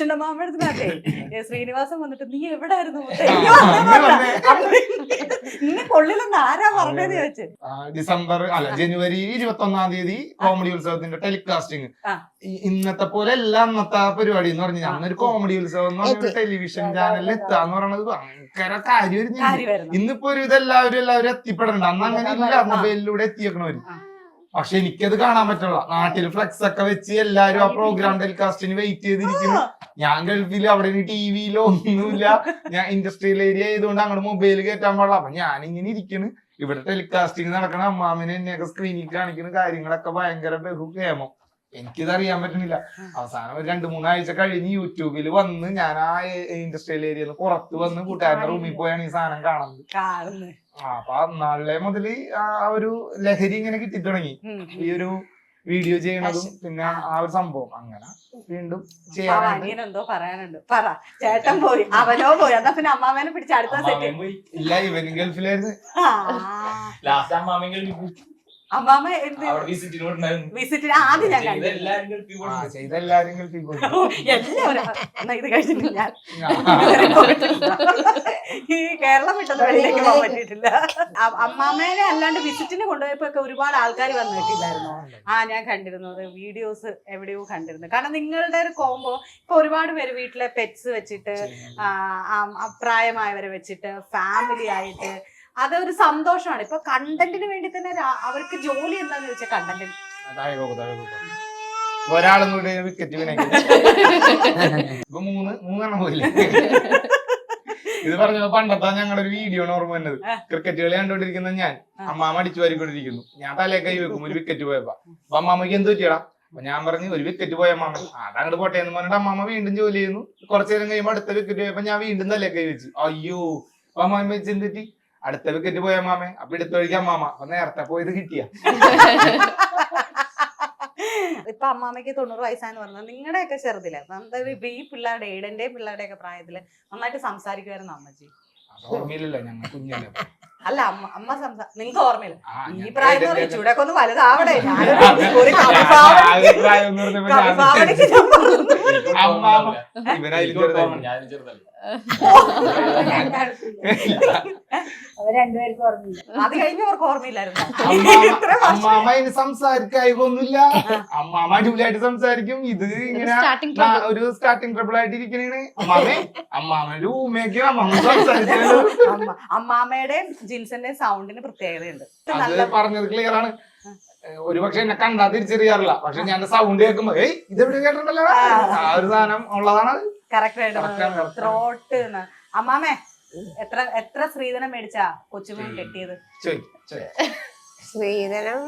ഉണ്ണിച്ചുണ്ട മാമഴത്തിനകത്തെ ശ്രീനിവാസൻ വന്നിട്ട് നീ എവിടായിരുന്നു നിന്നെ കൊള്ളിലെന്ന് ആരാ പറഞ്ഞത് ചോദിച്ചു? ഡിസംബർ അല്ല ജനുവരി ഇരുപത്തി ഒന്നാം തീയതി കോമഡി ഉത്സവത്തിന്റെ ടെലികാസ്റ്റിംഗ്. ഇന്നത്തെ പോലെ അല്ല അന്നത്തെ ആ പരിപാടി എന്ന് പറഞ്ഞാൽ അന്നൊരു കോമഡി ഉത്സവം എന്ന് പറഞ്ഞ ടെലിവിഷൻ ചാനലിൽ എത്താന്ന് പറയുന്നത് ഭയങ്കര കാര്യമായിരുന്നു. കാര്യമായിരുന്നു. ഇന്നിപ്പോ ഒരു ഇതെല്ലാവരും എല്ലാവരും എത്തിപ്പെടണ്ട. അന്ന് അങ്ങനെ ഇല്ല. മൊബൈലിലൂടെ എത്തിയേക്കണവര്. പക്ഷെ എനിക്കത് കാണാൻ പറ്റില്ല നാട്ടിൽ ഫ്ലെക്സ് ഒക്കെ വെച്ച് എല്ലാരും ആ പ്രോഗ്രാം ടെലികാസ്റ്റിന് വെയിറ്റ് ചെയ്തിരിക്കുന്നു. ഞാൻ ഗൾഫിൽ അവിടെ ടി വിയിലോ ഒന്നുമില്ല. ഞാൻ ഇൻഡസ്ട്രിയൽ ഏരിയ ആയതുകൊണ്ട് അങ്ങോട്ട് മൊബൈൽ കയറ്റാൻ പാടില്ല. അപ്പൊ ഞാൻ ഇങ്ങനെ ഇരിക്കുന്നു ഇവിടെ ടെലികാസ്റ്റിംഗ് നടക്കണ അമ്മാമിനെ എന്നെയൊക്കെ സ്ക്രീനിൽ കാണിക്കുന്ന കാര്യങ്ങളൊക്കെ ഭയങ്കര ബഹുക്ഷേമം. എനിക്കിത് അറിയാൻ പറ്റുന്നില്ല അവസാനം ഒരു രണ്ടു മൂന്നാഴ്ച കഴിഞ്ഞ് യൂട്യൂബിൽ വന്ന് ഞാൻ ആ ഇൻഡസ്ട്രിയൽ ഏരിയയിൽ പുറത്ത് വന്ന് കൂട്ടുകാരുടെ റൂമിൽ പോയാണ് ഈ സാധനം കാണുന്നത്. അപ്പൊ നാളെ മുതൽ ആ ഒരു ലഹരി ഇങ്ങനെ കിട്ടി തുടങ്ങി. ഈ ഒരു വീഡിയോ ചെയ്യണതും പിന്നെ ആ ഒരു സംഭവം. അങ്ങനെ വീണ്ടും ചെയ്യാൻ എന്തോ പറയാനുണ്ട്. പറ. ചേട്ടൻ പോയി. അവനോ പോയി. എന്നാ പിന്നെ അമ്മാവനെ പിടിച്ച് അടുത്ത സെറ്റ്. ഇല്ല ഇവനും ഗൾഫിലായിരുന്നു. ലാസ്റ്റ് പോയി. അമ്മാമ എന്ത്? വിസിറ്റിന് ആദ്യം ഞാൻ കണ്ടു. എല്ലാവരും എന്നാ ഇത് കഴിഞ്ഞിട്ട് ഞാൻ ഇതുവരെ പോയിട്ടില്ല. ഈ കേരളം വിട്ടത് വെളിയിലേക്ക് പോകാൻ പറ്റിയിട്ടില്ല. അ- അമ്മാമേനെ അല്ലാണ്ട് വിസിറ്റിന് കൊണ്ടുപോയപ്പോ ഒക്കെ ഒരുപാട് ആൾക്കാർ വന്നു കേട്ടില്ലായിരുന്നോ ആ ഞാൻ കണ്ടിരുന്നു അത് വീഡിയോസ് എവിടെയോ കണ്ടിരുന്നു. കാരണം നിങ്ങളുടെ ഒരു കോംബോ ഇപ്പൊ ഒരുപാട് പേര് വീട്ടിലെ പെറ്റ്സ് വെച്ചിട്ട് ആ, ആ, അപ്രായമായവരെ വെച്ചിട്ട് ഫാമിലി ആയിട്ട് അതൊരു സന്തോഷമാണ്. ഇപ്പൊ കണ്ടന്റിന് വേണ്ടി തന്നെ അവർക്ക് ജോലി എന്താന്ന് ചോദിച്ചാൽ കണ്ടന്റിന് താഴെ പോകും, താഴെ പോകും. ഒരാളും കൂടി വിക്കറ്റ് ഇപ്പൊ മൂന്ന് മൂന്നെണ്ണം പോയില്ലേ? ഇത് പറഞ്ഞപ്പോ പണ്ടത്തെ ഞങ്ങളുടെ ഒരു വീഡിയോ ആണ് ഓർമ്മ വന്നത്. ക്രിക്കറ്റ് കളി കണ്ടോണ്ടിരിക്കുന്ന ഞാൻ. അമ്മാമ അടിച്ചു വാരിക്കൊണ്ടിരിക്കുന്നു. ഞാൻ തലേ കൈ വെക്കും ഒരു വിക്കറ്റ് പോയപ്പോ. അപ്പൊ അമ്മാമയ്ക്ക് എന്ത് പറ്റിയടാ? അപ്പൊ ഞാൻ പറഞ്ഞു ഒരു വിക്കറ്റ് പോയ അമ്മാമ. അതങ്ങോട്ട് പോട്ടെ എന്ന് പറഞ്ഞിട്ട് അമ്മാമ വീണ്ടും ജോലി ചെയ്യുന്നു. കുറച്ചു നേരം കഴിയുമ്പോ അടുത്ത വിക്കറ്റ് പോയപ്പോ ഞാൻ വീണ്ടും തലേ കൈ വെച്ചു. അയ്യോ അപ്പൊ അമ്മാമ വെച്ച് എന്ത് പറ്റി? അടുത്ത വിക്കറ്റ് പോയ മാമേ അപ്പൊ എടുത്ത മാമ അപ്പൊ നേരത്തെ പോയത് കിട്ടിയ ഇപ്പൊ അമ്മാമ്മയ്ക്ക് തൊണ്ണൂറ് വയസ്സാന്ന് പറഞ്ഞത് നിങ്ങളുടെയൊക്കെ ചെറുതിൽ ഇപ്പൊ ഈ പിള്ളേരുടെ ഏടന്റെ പിള്ളേരുടെ ഒക്കെ പ്രായത്തിൽ നന്നായിട്ട് സംസാരിക്കുമായിരുന്നു അമ്മച്ചി ഓർമ്മയില്ലല്ലോ ഞങ്ങൾ കുഞ്ഞല്ലേ അല്ല അമ്മ അമ്മ സംസാ നിങ്ങൾക്ക് ഓർമ്മയില്ല ഈ പ്രായം ചൂടൊക്കെ ഒന്ന് വലുതാവണേ ഒരു കവിഭാവനയ്ക്ക് ഞാൻ പറഞ്ഞു. രണ്ടുപേർക്കും ഓർമ്മയില്ല. അത് കഴിഞ്ഞവർക്ക് ഓർമ്മയില്ലായിരുന്നു. അമ്മാമ ഇത്ര വർഷം. അമ്മാമ അതിന് സംസാരിക്കായികൊന്നുമില്ല അമ്മാമ അടിപൊളിയായിട്ട് സംസാരിക്കും. ഇത് ഇങ്ങനെ ഒരു സ്റ്റാർട്ടിംഗ് ട്രബിൾ ആയിട്ട് ഇരിക്കണേ അമ്മാമേ അമ്മാമന്റെ ഊമയൊക്കെ അമ്മാമ സംസാരിച്ചത് അമ്മ അമ്മാമ്മയുടെയും ജിൻസന്റെയും സൗണ്ടിന് പ്രത്യേകതയുണ്ട്. നല്ല പറഞ്ഞത് ക്ലിയർ ആണ്. ഒരു പക്ഷെ എന്നെ കണ്ടാ തിരിച്ചറിയാറില്ല. പക്ഷെ ഞാൻ സൗണ്ട് കേൾക്കുമ്പോ ഏയ് ഇതെവിടെ കേട്ടിട്ടുണ്ടല്ലോ? ആ. ഒരു സാധനം ഉള്ളതാണ് കറക്റ്റ് Correct ആണ്, ആയിട്ട് ത്രോട്ട് അമ്മാമേ എത്ര എത്ര സ്ത്രീധനം മേടിച്ചാ കൊച്ചുമോൻ കെട്ടിയത്? ചോയ് ചോയ്. സ്ത്രീധനം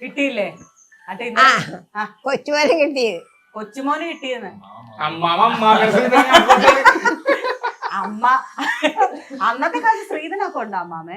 കിട്ടിയില്ലേ? കൊച്ചുമോനെ കിട്ടിയത്. കൊച്ചുമോന് കിട്ടിയെന്ന്. അമ്മാമ അമ്മാമ അമ്മ അന്നത്തെ കാലത്ത് സ്ത്രീധനൊക്കെ ഉണ്ടോ അമ്മാമേ?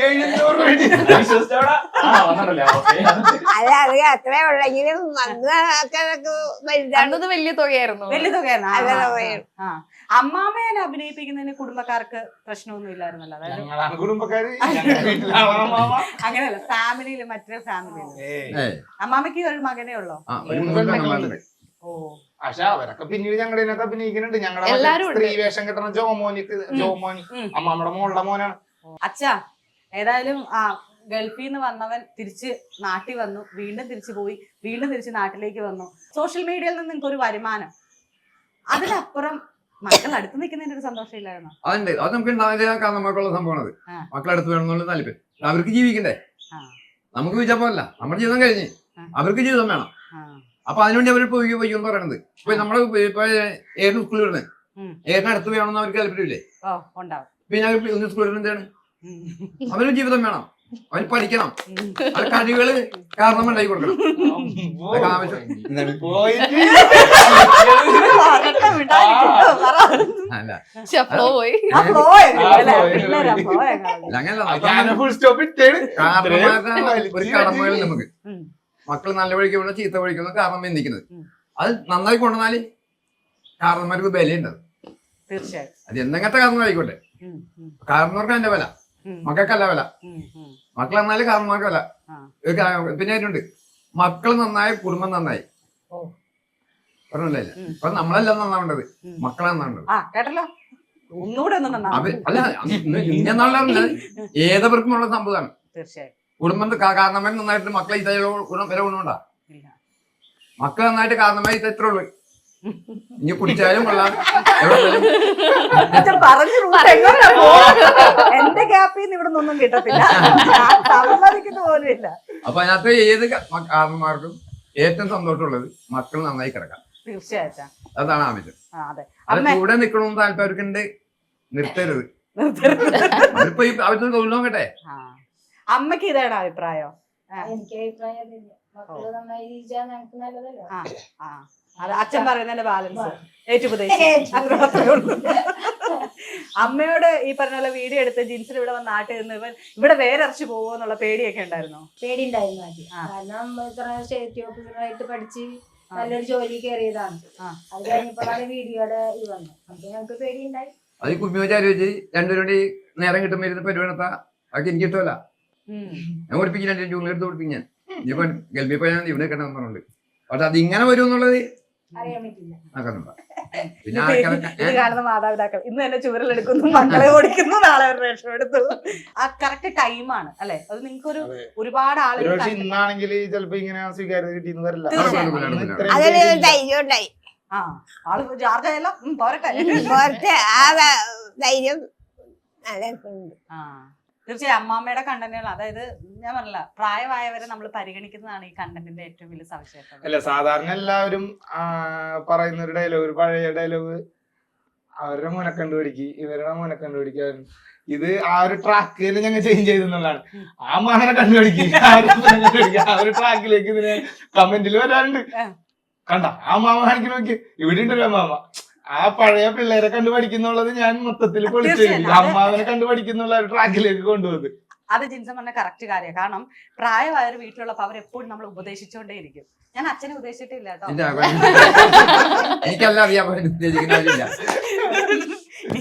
എഴുന്നൂറ് അല്ല അത് അത്രേ ഉള്ളെങ്കിലും അന്നൊക്കെ വലുതാണ്. അന്നത് വലിയ തുകയായിരുന്നു. വലിയ തുകയാണ് ആ, നല്ല ആ, തുകയാണ്. ആ. അമ്മാമ്മേനെ അഭിനയിപ്പിക്കുന്നതിന് കുടുംബക്കാർക്ക് പ്രശ്നമൊന്നും ഇല്ലായിരുന്നല്ലോ. അതായത് ഞങ്ങളാണ് കുടുംബക്കാര്. ഞങ്ങളുടെ വീട്ടിലാണ് അങ്ങനെയല്ല ഫാമിലിയിൽ മറ്റൊരു ഫാമിലിയിൽ ഏയ് ഏ. അമ്മമ്മക്ക് ഒരു മകനേ ഉള്ളോ? ആ ഒരു മൂന്ന് പെങ്ങളുണ്ട് ഓ. പക്ഷെ അവരൊക്കെ പിന്നീട് ഞങ്ങളുടെ ഇതിനകത്ത് അഭിനയിക്കുന്നുണ്ട്. ഞങ്ങളുടെ എല്ലാരും ഉണ്ട്. സ്ത്രീ വേഷം ജോമോനിക്ക് ജോമോൻ ഉം. അമ്മാമ്മയുടെ മോളുടെ മോനാണ്. അച്ഛാ ഏതായാലും ആ ഗൾഫിൽ നിന്ന് വന്നവൻ തിരിച്ച് നാട്ടിൽ വന്നു. വീണ്ടും തിരിച്ചു പോയി. വീണ്ടും തിരിച്ച് നാട്ടിലേക്ക് വന്നു. സോഷ്യൽ മീഡിയയിൽ നിന്ന് നിങ്ങൾക്ക് ഒരു വരുമാനം. അതിനപ്പുറം മക്കൾ അടുത്ത് നിൽക്കുന്നതിന്റെ ഒരു സന്തോഷമില്ലായിരുന്നു? അതുണ്ട്. അത് നമുക്ക് ഉണ്ടാവില്ല കാരണം നമുക്കുള്ള സംഭവമാണത്. ആ. മക്കളടുത്ത് വേണമെന്നുള്ള താല്പര്യം അവർക്ക് ജീവിക്കണ്ടേ. നമുക്ക് ചോദിച്ചാൽ പോലല്ല നമ്മുടെ ജീവിതം കഴിഞ്ഞ്. അവർക്ക് ജീവിതം വേണം. അപ്പൊ അതിനുവേണ്ടി അവർ പോയി പോയി എന്ന് പറയണത്. ഇപ്പൊ നമ്മൾ ഇപ്പൊ ഏത് സ്കൂളിൽ. ഏതിന് അടുത്ത് വേണമെന്ന് അവർക്ക് താല്പര്യമില്ലേ? പിന്നെ സ്കൂളിൽ എന്താണ്? ഉം. അവർ ജീവിതം വേണം. അവർ പഠിക്കണം. അത് കഴിവുകൾ കാരണം ഉണ്ടാക്കി കൊടുക്കണം. അതൊക്കെ ആവശ്യം. അല്ല. അല്ലേ? അങ്ങനല്ല കാരണന്മാരുടെ ഒരു കടമകൾ നമുക്ക്. മക്കൾ നല്ല വഴിക്ക് വിടണം ചീത്ത വഴിക്കുന്ന കാരണം എന്തിക്കുന്നത് അത് നന്നായി കൊണ്ടുവന്നാൽ കാരണന്മാർക്ക് വിലയുണ്ട് തീർച്ചയായും അത് എന്തെങ്ങനത്തെ കാരണം ആയിക്കോട്ടെ കാരണവർക്ക് അതിന്റെ വില മക്കൾക്കല്ല വില. മക്കൾ നന്നായാലും കാരണന്മാർക്ക് വില. പിന്നെ അതിനുണ്ട് മക്കൾ നന്നായി കുടുംബം നന്നായി. ഓ. പറഞ്ഞില്ലേ. അപ്പൊ നമ്മളെല്ലാം നന്നാവേണ്ടത്. മക്കളാ നന്നാവേണ്ടത്. ആ കേട്ടല്ലോ? ഒന്നുകൂടെ അല്ല ഇന്നെന്നുള്ള ഏതവർക്കുമുള്ള സംഭവമാണ്. തീർച്ചയായും കുടുംബം കാരണമായി നന്നായിട്ട് മക്കളെ ഇതേ വില ഗുണമുണ്ടാ മക്കൾ നന്നായിട്ട് കാരണമായി ഇത് എത്ര ഉള്ളു. ഇനി കുടിച്ചാലും കൊള്ളാം. പറഞ്ഞു? എന്റെ ഗ്യാപ്പിൽ നിന്ന് ഇവിടെ നിന്നൊന്നും കിട്ടത്തില്ല. സമ്മതിക്കുന്ന പോലും ഇല്ല അപ്പൊ അതിനകത്ത് ഏത് കാരണന്മാർക്കും ഏറ്റവും സന്തോഷമുള്ളത് മക്കൾ നന്നായി കിടക്കാം. തീർച്ചയായിട്ടും. അതാണ് ആവശ്യം അതെ. കൂടെ നിൽക്കണമെന്ന് താല്പര്യക്കുണ്ട് നിർത്തരുത്. ഈ അവർക്ക് തൊഴിൽ നോക്കട്ടെ. ആ. അമ്മയ്ക്ക് ഇതാണ് അഭിപ്രായം? എനിക്ക് അഭിപ്രായമില്ല ആ ആ. അത് അച്ഛൻ പറയുന്നതിന്റെ ബാലൻസ്. ഏറ്റുപദേശം അത്ര മാത്രമേ ഉള്ളൂ. അമ്മയോട് ഈ പറഞ്ഞ പോലെ വീഡിയോ എടുത്ത് ജീൻസിൽ ഇവിടെ വന്ന് നാട്ടിൽ നിന്ന് ഇവൻ ഇവിടെ വേറെ ഇറച്ചി പോകുമോ എന്നുള്ള പേടിയൊക്കെ ഉണ്ടായിരുന്നോ? പേടിയുണ്ടായിരുന്നു ആദ്യം. ആ. കാരണം ഇത്ര സ്റ്റേറ്റ് ഓഫീസറായിട്ട് പഠിച്ച് നല്ലൊരു ജോലി കയറിയതാണ്. അത് കഴിഞ്ഞപ്പോഴാണ് വീഡിയോയുടെ ഇത് വന്നത്. അപ്പൊ ഞങ്ങൾക്ക് പേടിയുണ്ടായി. അത് ഈ കുമ്മിയോച്ചാരി വെച്ച് രണ്ടുപേരും കൂടി നേരം കിട്ടുമ്പോൾ ഇരുന്ന് പരിപാടി നടത്താം അതൊക്കെ എനിക്ക് ഇഷ്ടമല്ല. ഞാൻ രണ്ട് ജൂണിൽ എടുത്ത് പഠിപ്പിക്കും ഞാൻ. ഇനിയിപ്പോ ഗൾഫിൽ പോയാൽ ഞാൻ ഇവിടെ കിട്ടണം പറഞ്ഞുണ്ട് പക്ഷെ അത് ഇങ്ങനെ വരും എന്നുള്ളത് ഇത് കാണുന്ന മാതാപിതാക്കൾ ഇന്ന് തന്നെ ചുവരിലെടുക്കുന്നു മക്കളെ ഓടിക്കുന്നു നാളെ ഒരു രക്ഷപ്പെടുത്തു ആ കറക്റ്റ് ടൈമാണ് അല്ലെ? അത് നിങ്ങൾക്കൊരു ഒരുപാട് ഒരു ആളുകൾ പക്ഷെ ഇന്നാണെങ്കിൽ ചിലപ്പോ ഇങ്ങനെ സ്വീകാര്യത കിട്ടിയെന്ന് വരില്ല. ധൈര്യം ഉണ്ടായി. ആ ആൾ ചാർജ് ആയല്ലോ? ഉം, പോരട്ടെ. ആ ധൈര്യം ആ. തീർച്ചയായും അമ്മാമ്മയുടെ കണ്ടന്റുകൾ അതായത് ഞാൻ പറഞ്ഞില്ല പ്രായമായവരെ നമ്മൾ പരിഗണിക്കുന്നതാണ് ഈ കണ്ടന്റിന്റെ ഏറ്റവും വലിയ സവിശേഷത. അല്ല സാധാരണ എല്ലാവരും പറയുന്നൊരു പറയുന്ന ഒരു ഡയലോഗ് ഒരു പഴയ ഡയലോഗ് അവരുടെ മോനെ കണ്ടുപിടിക്ക് ഇവരുടെ മോനെ കണ്ടുപിടിക്കാൻ ഇത് ആ ഒരു ട്രാക്ക് തന്നെ ഞങ്ങൾ ചേഞ്ച് ചെയ്തെന്നുള്ളതാണ് ആ മകനെ കണ്ടുപിടിക്കുക ആ ഒരു ട്രാക്കിലേക്ക് ഇതിനെ കമന്റിൽ വരാറുണ്ട്. കണ്ട? ആ മാമ കാണിക്കുന്ന നോക്കി. ഇവിടെ ഉണ്ടല്ലോ മാമ ആ പഴയ പിള്ളേരെ കണ്ടു പഠിക്കുന്നുള്ളത് ഞാൻ മൊത്തത്തിൽ പൊളിച്ചു അമ്മാവനെ കണ്ടു പഠിക്കുന്നുള്ള ട്രാക്കിലേക്ക് കൊണ്ടുവന്ന്. അത് ജിൻസൻ പറഞ്ഞ കറക്റ്റ് കാര്യമാണ് കാരണം പ്രായമായവർ വീട്ടിലുള്ളപ്പോൾ അവരെപ്പോഴും നമ്മൾ ഉപദേശിച്ചുകൊണ്ടേയിരിക്കും ഞാൻ അച്ഛനെ ഉപദേശിച്ചിട്ടില്ല കേട്ടോ. ഇല്ല, എനിക്കല്ല അറിയാൻ പറ്റും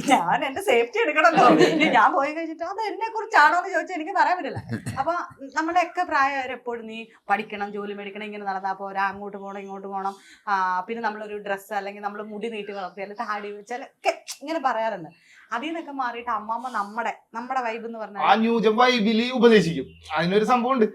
ഞാൻ എന്റെ സേഫ്റ്റി എടുക്കണമല്ലോ ഇനി ഞാൻ പോയി കഴിഞ്ഞിട്ട് അത് എന്നെ കുറിച്ചാണോ എന്ന് ചോദിച്ചാൽ എനിക്ക് പറയാൻ പറ്റില്ല. അപ്പൊ പ്രായവർ എപ്പോഴും നീ പഠിക്കണം ജോലി മേടിക്കണം ഇങ്ങനെ നടന്നാ പോരാ അങ്ങോട്ട് പോകണം ഇങ്ങോട്ട് പോകണം പിന്നെ നമ്മളൊരു ഡ്രസ്സ് അല്ലെങ്കിൽ നമ്മൾ മുടി നീട്ടി വളർത്തി അല്ലെങ്കിൽ താടി വെച്ചാലൊക്കെ ഇങ്ങനെ പറയാറുണ്ട്. അതിൽ നിന്നൊക്കെ മാറിയിട്ട് അമ്മമ്മ നമ്മുടെ നമ്മുടെ വൈബ് എന്ന് പറഞ്ഞാൽ ന്യൂജൻ വൈബിൽ ഉപദേശിക്കും. അതിനൊരു സംഭവം ഉണ്ട്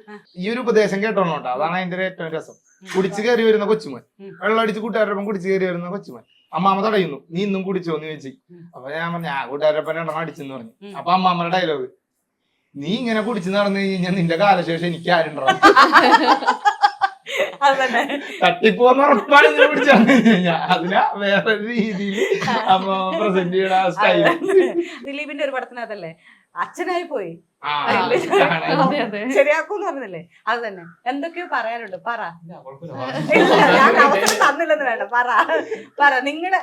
ഈ ഒരു ഉപദേശം കേട്ടോളൂ കേട്ടോ അതാണ് അതിന്റെ ഏറ്റവും രസം. കുടിച്ചു കയറി വരുന്ന കൊച്ചുമോൻ. വെള്ളം അടിച്ച് കൂട്ടുകാരൊപ്പം കുടിച്ചു കയറി വരുന്ന കൊച്ചുമോൻ. അമ്മാമ്മ തടയുന്നു. നീ ഇന്നും കുടിച്ചോ? എന്ന് ചോദിച്ചു. അപ്പൊ ഞാൻ പറഞ്ഞു ആ കൂട്ടുകാരൊപ്പം രണ്ടെണ്ണം അടിച്ചെന്ന് പറഞ്ഞു. അപ്പൊ അമ്മാമ്മയുടെ ഡയലോഗ് നീ ഇങ്ങനെ കുടിച്ചു നടന്നു കഴിഞ്ഞാൽ നിന്റെ കാലശേഷം എനിക്ക് ആരുണ്ടോ തട്ടിപ്പോന്ന് ഉറപ്പാണ് അതിനാ വേറെ രീതിയിൽ പ്രസന്റ് ചെയ്യണ സ്റ്റൈൽ ദിലീപിന്റെ ഒരു പടത്തിനകത്തല്ലേ? അച്ഛനായി പോയി. ശരിയാക്കൂന്ന് പറഞ്ഞില്ലേ? അത് തന്നെ. എന്തൊക്കെയോ പറയാനുണ്ട്. പറ. ഞാൻ അവസരം തന്നില്ലെന്ന് വേണ്ട. പറ. പറ. നിങ്ങളുടെ